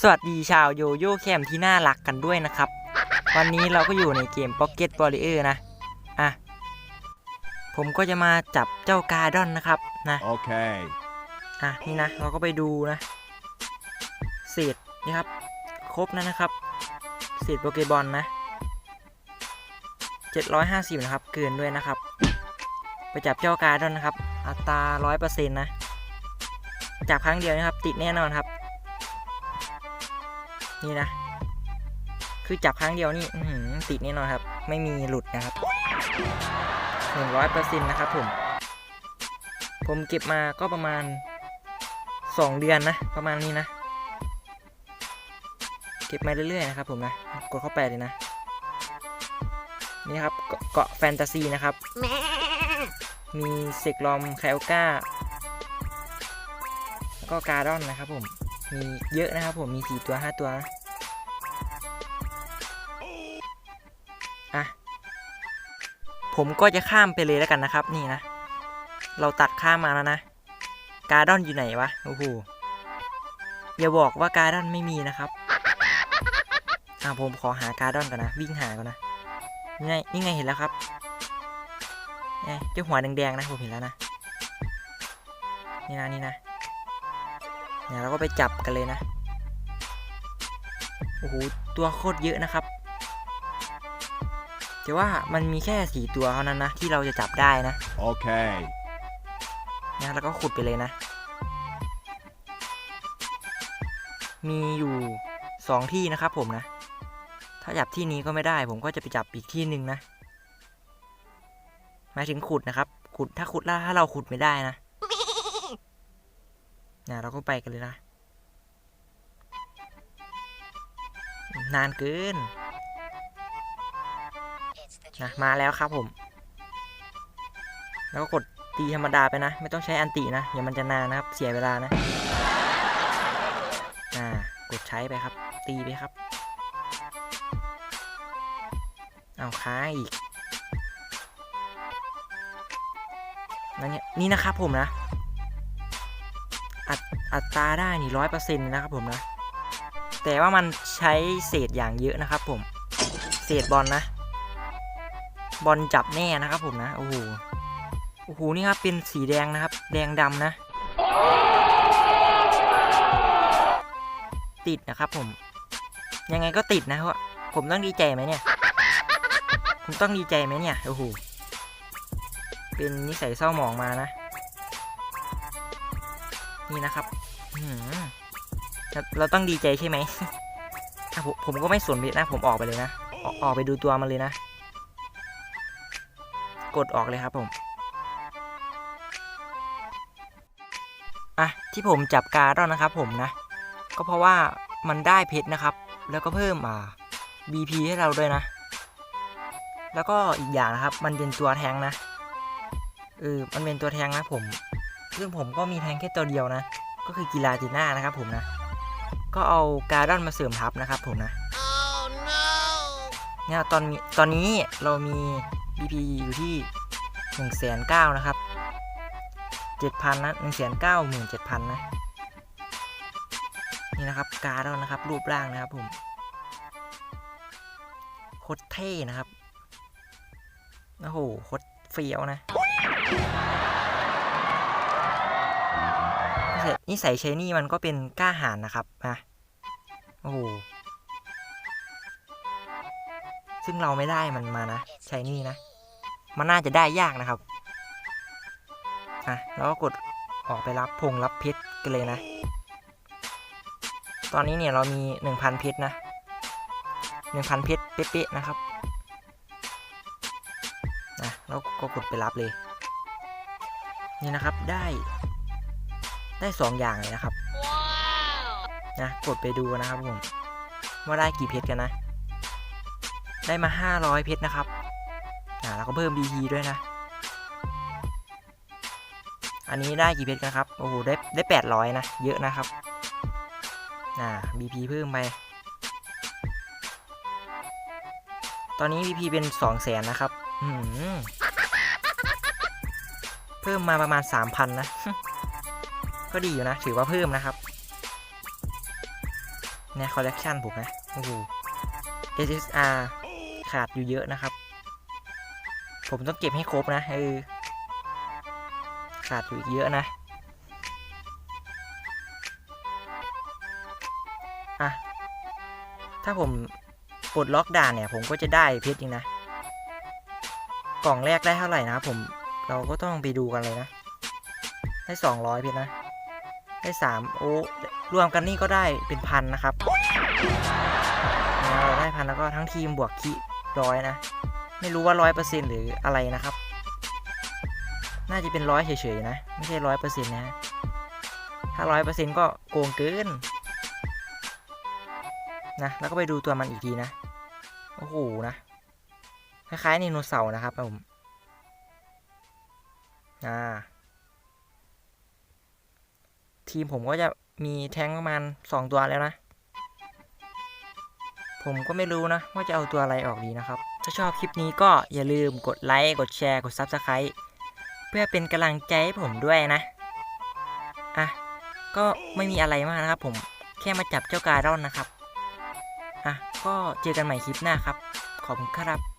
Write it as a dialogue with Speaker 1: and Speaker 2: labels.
Speaker 1: สวัสดีชาวโยโย่แคมที่น่ารักกันด้วยนะครับ วันนี้เราก็อยู่ในเกม Pocket Warrior นะ อะ ผมก็จะมาจับเจ้ากาดอนนะครับนะ
Speaker 2: Okay.
Speaker 1: อะ นี่นะ เราก็ไปดูนะ เศษนี่ครับ ครบนะนะครับ เศษโปเกบอลนะ 750 นะครับ เกินด้วยนะครับ ไปจับเจ้ากาดอนนะครับ อัตรา 100%นะ จับครั้งเดียวนะครับ ติดแน่นอนครับ นี่นะ คือจับครั้งเดียวนี่ติดแน่นอนครับ ไม่มีหลุดนะครับ100%นะครับผม ผมเก็บมาก็ประมาณ2เดือนนะ ประมาณนี้นะ เก็บมาเรื่อยๆนะครับผมนะ กดเข้าไปเลยนะ นี่ครับเกาะแฟนตาซีนะครับ มีเซกลอมไคโอก้า แล้วก็การ์ดอนนะครับผม มีเยอะนะครับผมมีสี่ตัวห้าตัวนะอะผมก็จะข้ามไปเลยแล้วกันนะครับ นี่นะ เราตัดข้ามมาแล้วนะ การ์ดอนอยู่ไหนวะโอ้โหอย่าบอกว่าการ์ดอนไม่มีนะครับอะผมขอหาการ์ดอนก่อนนะ วิ่งหาก่อนนะนี่ไงนี่ไงเห็นแล้วครับไงเจ้าหัวแดงๆนะผมเห็นแล้วนะนี่นะนี่นะ เนี่ยเราก็ไปจับกันเลยนะ โอ้โห ตัวโคตรเยอะนะครับแต่ว่ามันมีแค่สี่ตัวเท่านั้นนะ ที่เราจะจับได้นะ
Speaker 2: Okay.
Speaker 1: นะแล้วก็ขุดไปเลยนะ มีอยู่สองที่นะครับผมนะ ถ้าจับที่นี้ก็ไม่ได้ ผมก็จะไปจับอีกที่หนึ่งนะหมายถึงขุดนะครับ ขุดถ้าขุดแล้วถ้าเราขุดไม่ได้นะ นะเราก็ไปกันเลยนะ นานเกินนะมาแล้วครับผม แล้วก็กดตีธรรมดาไปนะ ไม่ต้องใช้อันตินะเดี๋ยวมันจะนานนะครับ เสียเวลานะ อ่ากดใช้ไปครับ ตีไปครับ เอาค้างอีกนั่นเนี่ยนี่นะครับผมนะ อัดอัตราได้นี่ร้อยเปอร์เซ็นต์นะครับผมนะ แต่ว่ามันใช้เศษอย่างเยอะนะครับ ผม เศษบอลนะ บอลจับแน่นะครับ ผมนะ โอ้โห โอ้โห นี่ครับเป็นสีแดงนะครับ แดงดำนะ ติดนะครับผม ยังไงก็ติดนะเพราะผมต้องดีใจไหมเนี่ย ผมต้องดีใจไหมเนี่ย โอ้โห เป็นนิสัยเศร้าหมองมานะ นี่นะครับเราต้องดีใจใช่ไหมผมผมก็ไม่สนเลยนะ ผมออกไปเลยนะออกอกไปดูตัวมันเลยนะ กดออกเลยครับผมอะที่ผมจับการแล้วนะครับผมนะ ก็เพราะว่ามันได้เพชรนะครับ แล้วก็เพิ่มอ่า BP ให้เราด้วยนะ แล้วก็อีกอย่างนะครับ มันเป็นตัวแทงนะเออมันเป็นตัวแทงนะผม ซึ่งผมก็มีแทงแค่ตัวเดียวนะ ก็คือกีฬาจีน่านะครับผมนะ ก็เอาการ์ดอนมาเสริมทับนะครับผมนะเนี่ยตอนมีตอนนี้เรามี BP อยู่ที่หนึ่งแสนเก้านะครับเจ็ดพันนะหนึ่งแสนเก้าหมื่นเจ็ดพันนะ นี่นะครับการ์ดเรานะครับ รูปร่างนะครับผมโคตรเท่นะครับ โอ้โหโคตรเฟี้ยวนะ นิสัยนิสัยใช้นี่มันก็เป็นกล้าหาญนะครับนะโอ้โหซึ่งเราไม่ได้มันมานะใช้นี่นะ มันน่าจะได้ยากนะครับอะแล้วก็กดออกไปรับพงรับเพชรกันเลยนะ ตอนนี้เนี่ยเรามี 1,000 เพชรนะ 1,000 เพชรเป๊ะๆนะครับนะแล้วก็กดไปรับเลย นี่นะครับได้ ได้สองอย่างเลยนะครับ นะกดไปดูนะครับผม ว่าได้กี่เพชรกันนะ ได้มา 500 เพชรนะครับอ่าแล้วก็เพิ่ม BP ด้วยนะ อันนี้ได้กี่เพชรกันครับ โอ้โห ได้ได้ 800 นะ เยอะนะครับอ่า BP เพิ่มไป ตอนนี้ BP เป็น2 0 0แสนนะครับอืมเพิ่มมาประมาณ 3,000 นะ ก็ดีอยู่นะ ถือว่าเพิ่มนะครับในคอลเลกชันผมนะ โอ้โห SSR ขาดอยู่เยอะนะครับ ผมต้องเก็บให้ครบนะเออขาดอยู่อีกเยอะนะอะถ้าผมปลดล็อกด่านเนี่ย ผมก็จะได้เพชรจริงนะ กล่องแรกได้เท่าไหร่นะผมเราก็ต้องไปดูกันเลยนะ ได้สองร้อยเพชรนะ ได้สามโอ้รวมกันนี่ก็ได้เป็นพันนะครับเราได้พันแล้วก็ทั้งทีมบวกคิร้อยนะ ไม่รู้ว่าร้อยเปอร์เซ็นต์หรืออะไรนะครับ น่าจะเป็นร้อยเฉยๆนะ ไม่ใช่ร้อยเปอร์เซ็นต์นะถ้าร้อยเปอร์เซ็นต์ก็โกงเกินนะแล้วก็ไปดูตัวมันอีกทีนะ โอ้โหนะคล้ายๆไดโนเสาร์นะครับผมอ่า ทีมผมก็จะมีแท้งประมาณสองตัวแล้วนะ ผมก็ไม่รู้นะ ว่าจะเอาตัวอะไรออกดีนะครับ ถ้าชอบคลิปนี้ก็อย่าลืมกดไลค์ กดแชร์ กด Subscribe เพื่อเป็นกำลังใจให้ผมด้วยนะ อะ ก็ไม่มีอะไรมากนะครับผมแค่มาจับเจ้าการ่อนนะครับ อะ ก็เจอกันใหม่คลิปหน้าครับ ขอบคุณครับ